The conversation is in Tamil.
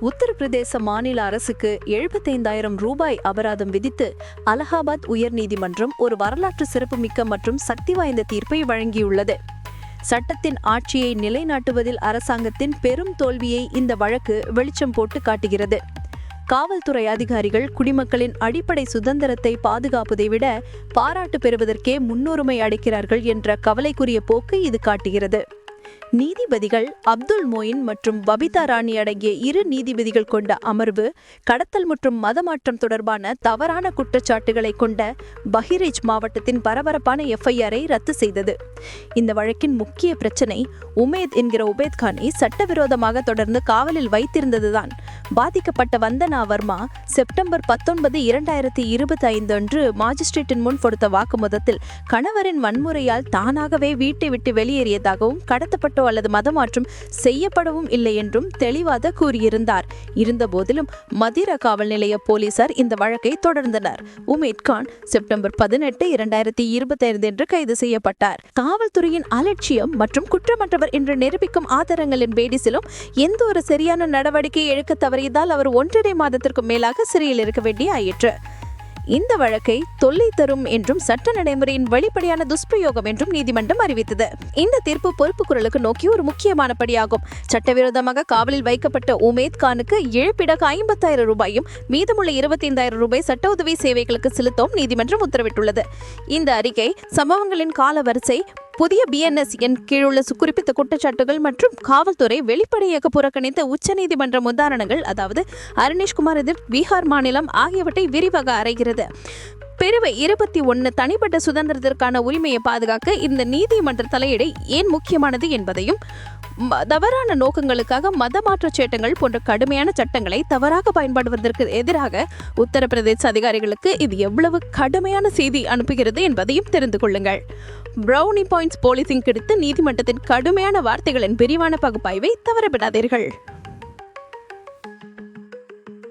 உத்தரப்பிரதேச மாநில அரசுக்கு எழுபத்தைந்தாயிரம் ரூபாய் அபராதம் விதித்து அலகாபாத் உயர்நீதிமன்றம் ஒரு வரலாற்று சிறப்புமிக்க மற்றும் சக்தி வாய்ந்த தீர்ப்பை வழங்கியுள்ளது. சட்டத்தின் ஆட்சியை நிலைநாட்டுவதில் அரசாங்கத்தின் பெரும் தோல்வியை இந்த வழக்கு வெளிச்சம் போட்டு காட்டுகிறது. காவல்துறை அதிகாரிகள் குடிமக்களின் அடிப்படை சுதந்திரத்தை பாதுகாப்பதை விட பாராட்டு பெறுவதற்கே முன்னுரிமை அளிக்கிறார்கள் என்ற கவலைக்குரிய போக்கு இது காட்டுகிறது. நீதிபதிகள் அப்துல் மொயின் மற்றும் பபிதா ராணி அடங்கிய இரு நீதிபதிகள் கொண்ட அமர்வு கடத்தல் மற்றும் மதமாற்றம் தொடர்பான தவறான குற்றச்சாட்டுகளை கொண்ட பஹிரேஜ் மாவட்டத்தின் பரபரப்பான எஃப்ஐஆரை ரத்து செய்தது. இந்த வழக்கின் முக்கிய பிரச்சனை உமேத் என்கிற உபேத் கானை சட்டவிரோதமாக தொடர்ந்து காவலில் வைத்திருந்ததுதான். பாதிக்கப்பட்ட வந்தனா வர்மா செப்டம்பர் பத்தொன்பது இரண்டாயிரத்தி இருபத்தி ஐந்து அன்று மாஜிஸ்ட்ரேட்டின் முன் கொடுத்த வாக்குமூலத்தில் கணவரின் வன்முறையால் தானாகவே வீட்டை விட்டு வெளியேறியதாகவும் கடத்தப்பட்ட அல்லது மதமாற்றம் செய்யப்படவும் இல்லை என்றும் தெளிவாக கூறியிருந்தார். இருந்தபோதிலும் மதிர காவல் நிலைய போலீசார் இந்த வழக்கை தொடர்ந்தனர். உமேத் கான் செப்டம்பர் பதினெட்டு இரண்டாயிரத்தி இருபத்தி ஐந்து என்று கைது செய்யப்பட்டார். காவல்துறையின் அலட்சியம் மற்றும் குற்றமற்றவர் என்று நிரூபிக்கும் ஆதாரங்களின் பேடிசிலும் எந்த ஒரு சரியான நடவடிக்கை எடுக்க தவறியதால் அவர் ஒன்றரை மாதத்திற்கும் மேலாக சிறையில் இருக்க வேண்டிய ஆயிற்று. இந்த வழக்கை தொல்லை தரும் என்றும் சட்ட நடைமுறையின் வெளிப்படையான துஷ்பிரயோகம் என்றும் நீதிமன்றம் அறிவித்தது. இந்த தீர்ப்பு பொறுப்பு குரலுக்கு நோக்கி ஒரு முக்கியமான படியாகும். சட்டவிரோதமாக காவலில் வைக்கப்பட்ட உமேத் கானுக்கு இழப்பீடாக ஐம்பத்தாயிரம் ரூபாயும் மீதமுள்ள இருபத்தைந்தாயிரம் ரூபாய் சட்ட உதவி சேவைகளுக்கு செலுத்தவும் நீதிமன்றம் உத்தரவிட்டுள்ளது. இந்த அறிக்கை சம்பவங்களின் கால வரிசை புதிய பிஎன்எஸ் என் கீழுள்ள சு- குற்றச்சாட்டுகள் மற்றும் காவல்துறை வெளிப்படையாக புறக்கணித்த உச்சநீதிமன்றம் உதாரணங்கள் அதாவது அருணேஷ்குமார் எதிர் பீகார் மாநிலம் ஆகியவற்றை விரிவாக அறைகிறது பிரிவு இருபத்தி ஒன்று தனிப்பட்ட சுதந்திரத்திற்கான உரிமையை பாதுகாக்க இந்த நீதிமன்ற தலையீடு ஏன் முக்கியமானது என்பதையும் தவறான நோக்கங்களுக்காக மதமாற்றச் சட்டங்கள் போன்ற கடுமையான சட்டங்களை தவறாக பயன்படுவதற்கு எதிராக உத்தரப்பிரதேச அதிகாரிகளுக்கு இது எவ்வளவு கடுமையான செய்தி அனுப்புகிறது என்பதையும் தெரிந்து கொள்ளுங்கள். ப்ரௌனி பாயிண்ட்ஸ் போலீசிங் கிடைத்து நீதிமன்றத்தின் கடுமையான வார்த்தைகளின் விரிவான பகுப்பாய்வை தவறவிடாதீர்கள்.